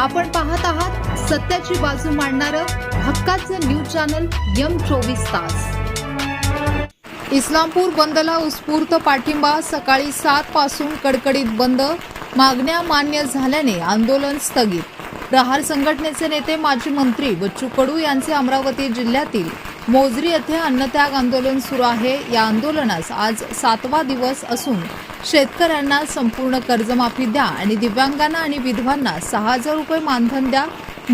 आपण पाहत आहात सत्याची बाजू मांडणारं हक्काचं न्यूज चॅनल यम चोवीस तास. इस्लामपूर बंदला उत्स्फूर्त पाठिंबा सकाळी सात पासून कडकडीत बंद मागण्या मान्य झाल्याने आंदोलन स्थगित. प्रहार संघटनेचे नेते माजी मंत्री बच्चू कडू यांचे अमरावती जिल्ह्यातील मोजरी येथे अन्नत्याग आंदोलन सुरू आहे. या आंदोलनास आज सातवा दिवस असून शेतकऱ्यांना संपूर्ण कर्जमाफी द्या आणि दिव्यांगांना आणि विधवांना सहा हजार रुपये मानधन द्या.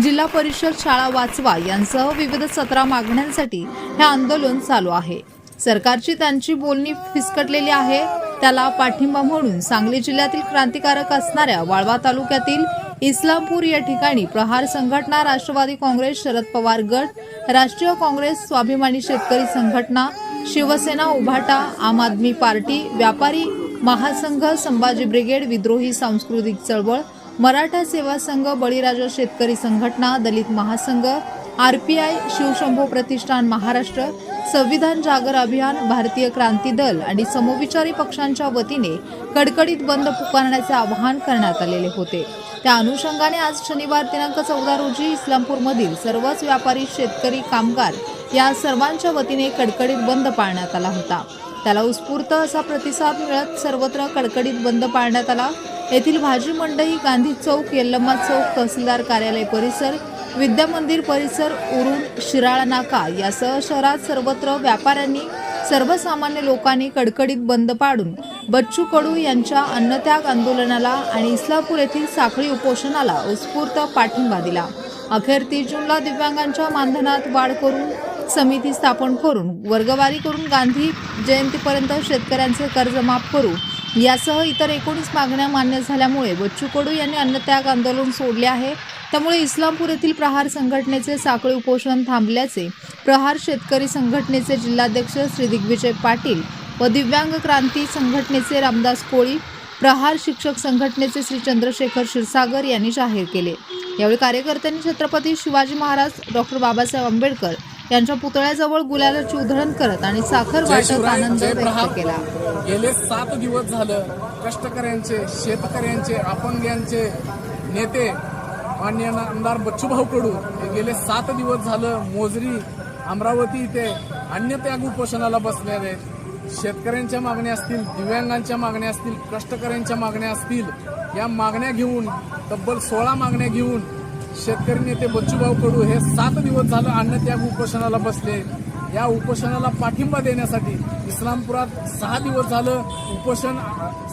जिल्हा परिषद शाळा वाचवा यांसह विविध सतरा मागण्यांसाठी हे आंदोलन चालू आहे. सरकारची त्यांची बोलणी फिसकटलेली आहे. त्याला पाठिंबा म्हणून सांगली जिल्ह्यातील क्रांतिकारक असणाऱ्या वाळवा तालुक्यातील इस्लामपूर या ठिकाणी प्रहार संघटना राष्ट्रवादी काँग्रेस शरद पवार गट राष्ट्रीय काँग्रेस स्वाभिमानी शेतकरी संघटना शिवसेना उभाटा आम आदमी पार्टी व्यापारी महासंघ संभाजी ब्रिगेड विद्रोही सांस्कृतिक चळवळ मराठा सेवा संघ बळीराजा शेतकरी संघटना दलित महासंघ आरपीआय शिवशंभो प्रतिष्ठान महाराष्ट्र संविधान जागर अभियान भारतीय क्रांती दल आणि समविचारी पक्षांच्या वतीने कडकडीत बंद पुकारण्याचे आवाहन करण्यात आलेले होते. त्या अनुषंगाने आज शनिवार दिनांक चौदा रोजी इस्लामपूरमधील सर्वच व्यापारी शेतकरी कामगार या सर्वांच्या वतीने कडकडीत बंद पाळण्यात आला होता. त्याला उत्स्फूर्त असा प्रतिसाद मिळत सर्वत्र कडकडीत बंद पाळण्यात आला. येथील भाजी मंडई गांधी चौक यल्लम्मा चौक तहसीलदार कार्यालय परिसर विद्यामंदिर परिसर उरुण शिराळा नाका यासह शहरात सर्वत्र व्यापाऱ्यांनी सर्वसामान्य लोकांनी कडकडीत बंद पाडून बच्चू कडू यांच्या अन्नत्याग आंदोलनाला आणि इस्लामपूर येथील साखळी उपोषणाला उत्स्फूर्त पाठिंबा दिला. अखेर तीस जूनला दिव्यांगांच्या मानधनात वाढ करून समिती स्थापन करून वर्गवारी करून गांधी जयंतीपर्यंत शेतकऱ्यांचे कर्ज माफ करू यासह इतर एकोणीस मागण्या मान्य झाल्यामुळे बच्चू कडू यांनी अन्नत्याग आंदोलन सोडले आहे. त्यामुळे इस्लामपूर येथील प्रहार संघटनेचे साखळी उपोषण थांबल्याचे प्रहार शेतकरी संघटनेचे जिल्हाध्यक्ष श्री दिग्विजय पाटील व दिव्यांग क्रांती संघटनेचे रामदास कोळी प्रहार शिक्षक संघटनेचे श्री चंद्रशेखर क्षीरसागर यांनी जाहीर केले. यावेळी कार्यकर्त्यांनी छत्रपती शिवाजी महाराज डॉक्टर बाबासाहेब आंबेडकर यांच्या पुतळ्याजवळ गुलालाची उधळण करत आणि साखर शिवराय आनंद व्यक्त केला. गेले सात दिवस झालं कष्टकऱ्यांचे शेतकऱ्यांचे अपंग्यांचे नेते मान्य आमदार बच्चूभाऊ कडू गेले सात दिवस झालं मोजरी अमरावती इथे अन्य त्याग उपोषणाला बसलेले आहेत शेतकऱ्यांच्या मागण्या असतील दिव्यांगांच्या मागण्या असतील कष्टकऱ्यांच्या मागण्या असतील या मागण्या घेऊन तब्बल सोळा मागण्या घेऊन शेतकरी नेते बच्चूभाऊ कडू हे सात दिवस झालं अन्न त्याग उपोषणाला बसले. या उपोषणाला पाठिंबा देण्यासाठी इस्लामपुरात सहा दिवस झालं उपोषण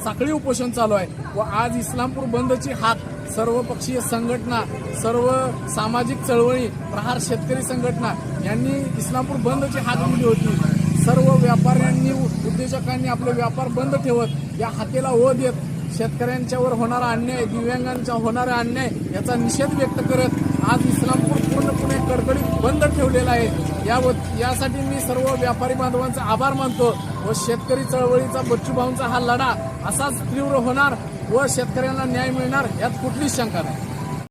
साखळी उपोषण चालू आहे व आज इस्लामपूर बंदची हाक सर्वपक्षीय संघटना सर्व सामाजिक चळवळी प्रहार शेतकरी संघटना यांनी इस्लामपूर बंदची हात दिली होती. सर्व व्यापाऱ्यांनी उद्योजकांनी आपले व्यापार बंद ठेवत या हाकेला ओ देत शेतकऱ्यांच्यावर होणारा अन्याय दिव्यांगांच्या होणारा अन्याय याचा निषेध व्यक्त करत आज इस्लामपूर पूर्णपणे कडकडीत बंद ठेवलेला आहे. या यासाठी मी सर्व व्यापारी बांधवांचा आभार मानतो व शेतकरी चळवळीचा बच्चूभाऊंचा हा लढा असाच तीव्र होणार व शेतकऱ्यांना न्याय मिळणार यात कुठलीच शंका नाही.